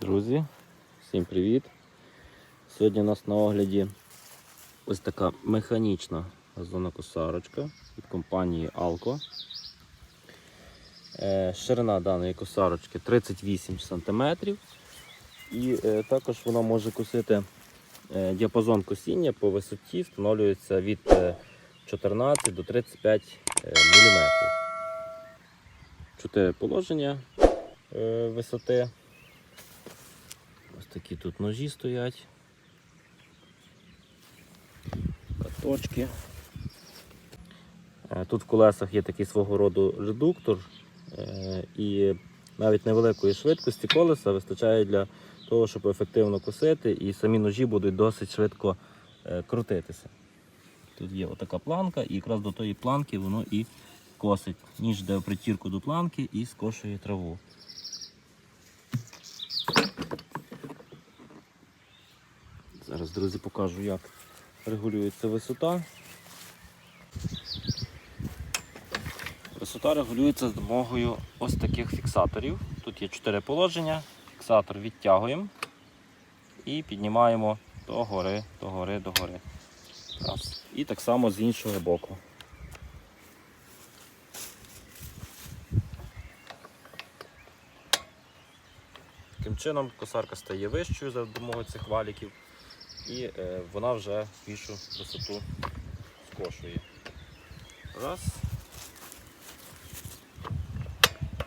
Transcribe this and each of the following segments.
Друзі, всім привіт! Сьогодні у нас на огляді ось така механічна газонокосарочка від компанії Alco. Е, Ширина даної косарочки 38 см. І е, також вона може косити е, діапазон косіння по висоті встановлюється від е, 14 до 35 мм. Чотири положення висоти. Ось такі тут ножі стоять. Каточки. Е, Тут в колесах є такий свого роду редуктор е, і навіть невеликої швидкості колеса вистачає для того, щоб ефективно косити, і самі ножі будуть досить швидко е, крутитися. Тут є отака планка, і якраз до тої планки воно і косить. Ніж йде в притірку до планки і скошує траву. Зараз, друзі, покажу, як регулюється висота. Висота регулюється з допомогою ось таких фіксаторів. Тут є чотири положення. Фіксатор відтягуємо і піднімаємо до гори, до гори, до гори. Раз. І так само з іншого боку. Таким чином косарка стає вищою за допомогою цих валіків і е, вона вже більшу висоту скошує. Раз.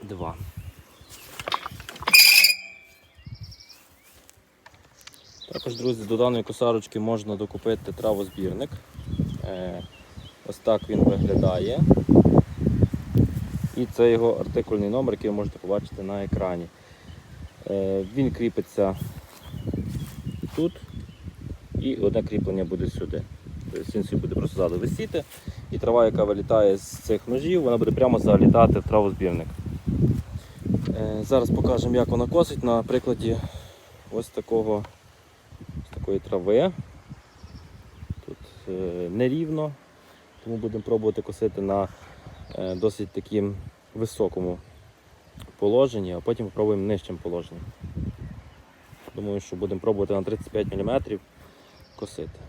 Два. Також, друзі, до даної косарочки можна докупити травозбірник. Е, ось так він виглядає. І це його артикульний номер, який ви можете побачити на екрані. Е, Він кріпиться тут і одне кріплення буде сюди. Тобто він собі буде просто ззаду висіти, і трава, яка вилітає з цих ножів, вона буде прямо залітати в травозбірник. Е, Зараз покажемо, як вона косить на прикладі ось такого ось такої трави. Тут е, нерівно, тому будемо пробувати косити на е, досить таким високому положенні, а потім спробуємо нижчим положенням. Думаю, що будемо пробувати на 35 мм косити.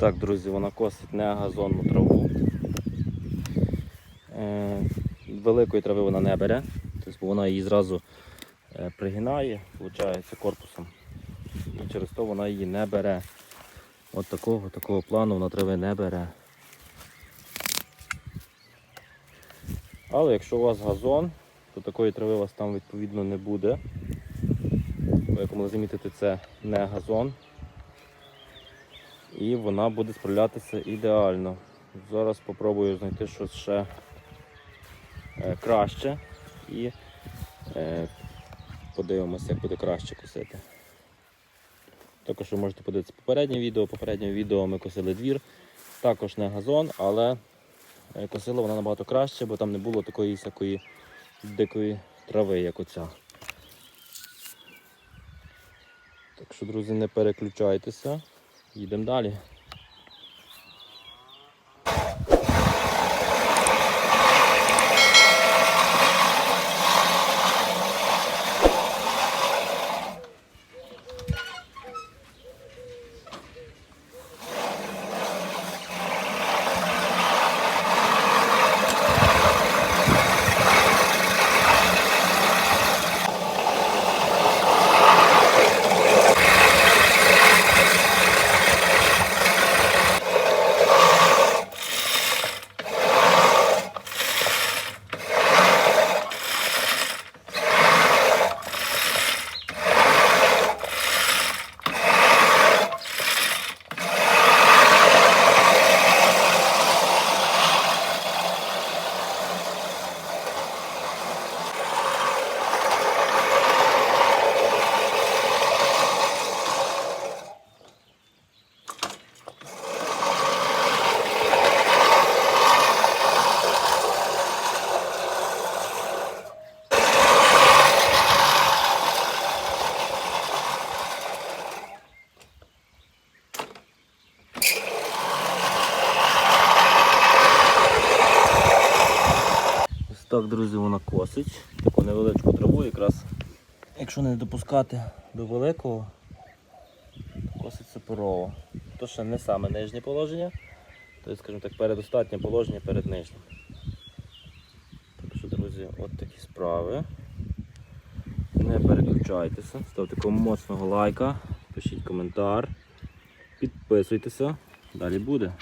Так, друзі, вона косить не газонну траву. Е, великої трави вона не бере, тобто вона її зразу е, пригинає, виходить, корпусом. І через то вона її не бере. От такого, такого плану вона трави не бере. Але якщо у вас газон, то такої трави у вас там відповідно не буде. Як ви могли замітити, це не газон і вона буде справлятися ідеально. Зараз спробую знайти щось ще е, краще і е, подивимося, як буде краще косити. Також ви можете подивитися попереднє відео. Попереднє відео ми косили двір. Також не газон, але е, косила вона набагато краще, бо там не було такої всякої дикої трави, як оця. Так що, друзі, не переключайтеся. Їдемо далі. Так, друзі, вона косить. Таку невеличку траву якраз. Якщо не допускати до великого, то косить суперово. То ще не саме нижнє положення, то, скажімо так, передостатнє положення перед нижнім. Так що, друзі, от такі справи. Не переключайтеся, ставте кому моцного лайка, пишіть коментар, підписуйтеся, далі буде.